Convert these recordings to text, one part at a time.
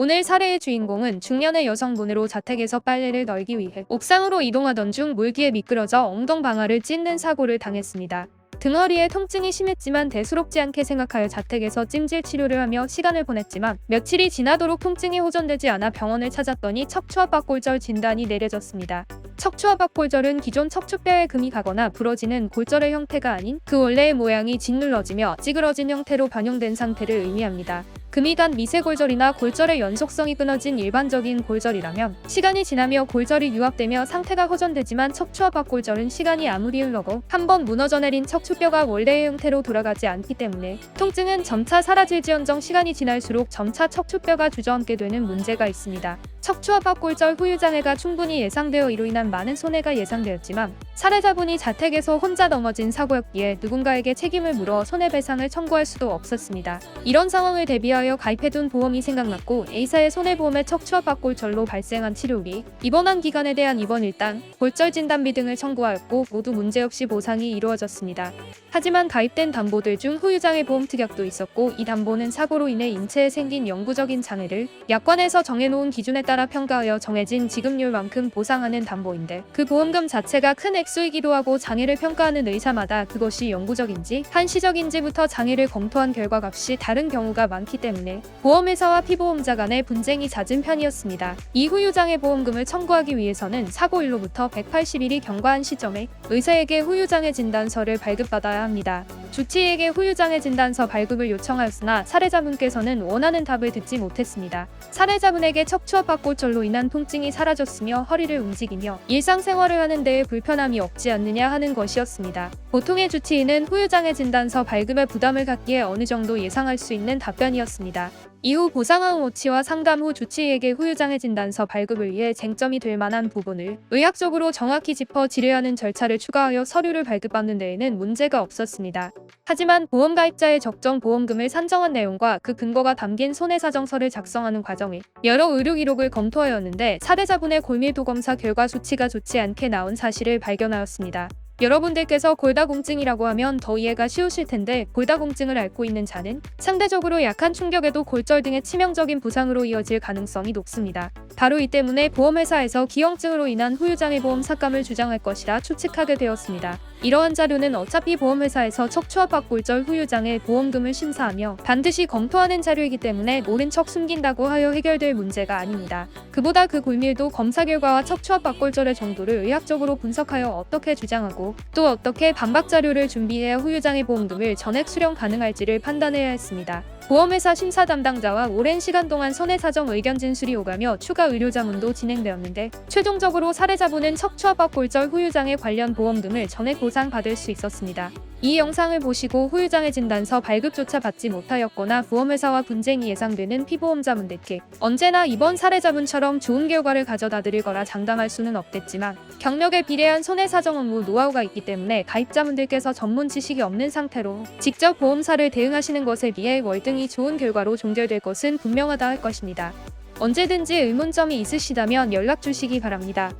오늘 사례의 주인공은 중년의 여성분으로 자택에서 빨래를 널기 위해 옥상으로 이동하던 중 물기에 미끄러져 엉덩 방아를 찢는 사고를 당했습니다. 등허리에 통증이 심했지만 대수롭지 않게 생각하여 자택에서 찜질 치료를 하며 시간을 보냈지만 며칠이 지나도록 통증이 호전되지 않아 병원을 찾았더니 척추압박골절 진단이 내려졌습니다. 척추압박골절은 기존 척추뼈에 금이 가거나 부러지는 골절의 형태가 아닌 그 원래의 모양이 짓눌러지며 찌그러진 형태로 변형된 상태를 의미합니다. 금이 간 미세 골절이나 골절의 연속성이 끊어진 일반적인 골절이라면 시간이 지나며 골절이 유압되며 상태가 호전되지만 척추압박골절은 시간이 아무리 흘러도 한번 무너져 내린 척추뼈가 원래의 형태로 돌아가지 않기 때문에 통증은 점차 사라질지언정 시간이 지날수록 점차 척추뼈가 주저앉게 되는 문제가 있습니다. 척추압박골절 후유 장애가 충분히 예상되어 이로 인한 많은 손해가 예상되었지만 사례자분이 자택에서 혼자 넘어진 사고였기에 누군가에게 책임을 물어 손해배상을 청구할 수도 없었습니다. 이런 상황을 대비하여 가입해둔 보험이 생각났고 A사의 손해보험의 척추압박골절로 발생한 치료비, 입원한 기간에 대한 입원 일당, 골절 진단비 등을 청구하였고 모두 문제없이 보상이 이루어졌습니다. 하지만 가입된 담보들 중 후유장애 보험 특약도 있었고 이 담보는 사고로 인해 인체에 생긴 영구적인 장애를 약관에서 정해놓은 기준에 따라 평가하여 정해진 지급률만큼 보상하는 담보인데 그 보험금 자체가 큰 액수이기도 하고 장애를 평가하는 의사마다 그것이 영구적인지 한시적인지부터 장애를 검토한 결과 값이 다른 경우가 많기 때문에 보험회사와 피보험자 간의 분쟁이 잦은 편이었습니다. 이 후유 장애 보험금을 청구하기 위해서는 사고일로부터 180일이 경과한 시점에 의사에게 후유장애 진단서를 발급받아야 합니다. 주치의에게 후유장애 진단서 발급을 요청하였으나 사례자분께서는 원하는 답을 듣지 못했습니다. 사례자분에게 척추압박골절로 인한 통증이 사라졌으며 허리를 움직이며 일상생활을 하는 데에 불편함이 없지 않느냐 하는 것이었습니다. 보통의 주치의는 후유장애 진단서 발급에 부담을 갖기에 어느 정도 예상할 수 있는 답변이었습니다. 이후 보상하은 오치와 상담 후 주치의에게 후유장애 진단서 발급을 위해 쟁점이 될 만한 부분을 의학적으로 정확히 짚어 지뢰하는 절차를 추가하여 서류를 발급받는 데에는 문제가 없었습니다. 하지만 보험 가입자의 적정 보험금을 산정한 내용과 그 근거가 담긴 손해사정서를 작성하는 과정에 여러 의료 기록을 검토하였는데 사례자분의 골밀도 검사 결과 수치가 좋지 않게 나온 사실을 발견하였습니다. 여러분들께서 골다공증이라고 하면 더 이해가 쉬우실 텐데 골다공증을 앓고 있는 자는 상대적으로 약한 충격에도 골절 등의 치명적인 부상으로 이어질 가능성이 높습니다. 바로 이 때문에 보험회사에서 기형증으로 인한 후유장애 보험 삭감을 주장할 것이라 추측하게 되었습니다. 이러한 자료는 어차피 보험회사에서 척추압박 골절 후유장애 보험금을 심사하며 반드시 검토하는 자료이기 때문에 모른 척 숨긴다고 하여 해결될 문제가 아닙니다. 그보다 그 골밀도 검사 결과와 척추압박 골절의 정도를 의학적으로 분석하여 어떻게 주장하고 또 어떻게 반박 자료를 준비해 후유장애 보험금을 전액 수령 가능할지를 판단해야 했습니다. 보험회사 심사 담당자와 오랜 시간 동안 손해사정 의견 진술이 오가며 추가 의료 자문도 진행되었는데 최종적으로 사례자분은 척추압박골절 후유장애 관련 보험금을 전액 보상받을 수 있었습니다. 이 영상을 보시고 후유장애 진단서 발급조차 받지 못하였거나 보험회사와 분쟁이 예상되는 피보험자분들께 언제나 이번 사례자분처럼 좋은 결과를 가져다 드릴 거라 장담할 수는 없겠지만 경력에 비례한 손해사정 업무 노하우가 있기 때문에 가입자분들께서 전문 지식이 없는 상태로 직접 보험사를 대응하시는 것에 비해 월등히 좋은 결과로 종결될 것은 분명하다 할 것입니다. 언제든지 의문점이 있으시다면 연락 주시기 바랍니다.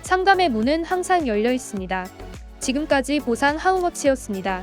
상담의 문은 항상 열려 있습니다. 지금까지 보상 하우머치였습니다.